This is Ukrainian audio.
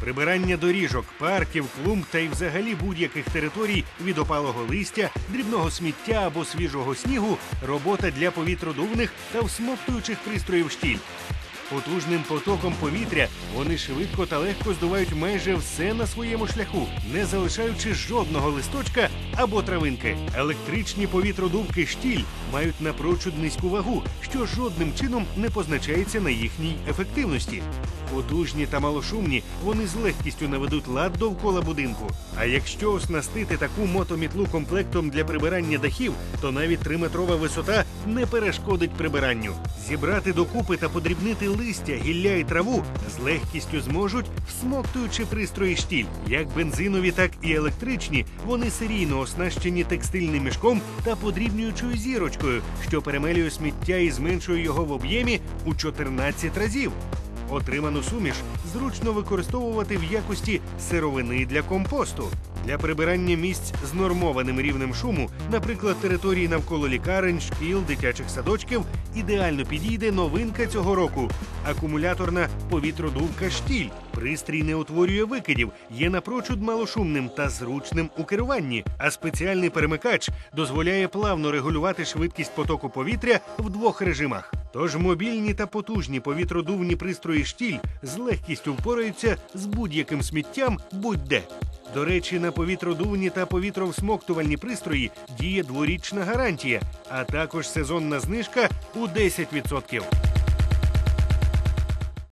Прибирання доріжок, парків, клумб та й взагалі будь-яких територій від опалого листя, дрібного сміття або свіжого снігу робота для повітродувних та всмоктуючих пристроїв штіль. Потужним потоком повітря вони швидко та легко здувають майже все на своєму шляху, не залишаючи жодного листочка або травинки. Електричні повітродувки штіль мають напрочуд низьку вагу, що жодним чином не позначається на їхній ефективності. Потужні та малошумні, вони з легкістю наведуть лад довкола будинку. А якщо оснастити таку мотомітлу комплектом для прибирання дахів, то навіть триметрова висота не перешкодить прибиранню. Зібрати докупи та подрібнити листя, гілля і траву з легкістю зможуть, всмоктуючи пристрої штіль. Як бензинові, так і електричні, вони серійно оснащені текстильним мішком та подрібнюючою зірочкою, що перемелює сміття і зменшує його в об'ємі у 14 разів. Отриману суміш зручно використовувати в якості сировини для компосту. Для прибирання місць з нормованим рівнем шуму, наприклад, території навколо лікарень, шкіл, дитячих садочків, ідеально підійде новинка цього року акумуляторна повітродувка штіль. Пристрій не утворює викидів, є напрочуд малошумним та зручним у керуванні. А спеціальний перемикач дозволяє плавно регулювати швидкість потоку повітря в двох режимах. Тож мобільні та потужні повітродувні пристрої штіль з легкістю впораються з будь-яким сміттям будь-де. До речі, на повітродувні та повітровсмоктувальні пристрої діє дворічна гарантія, а також сезонна знижка у 10%.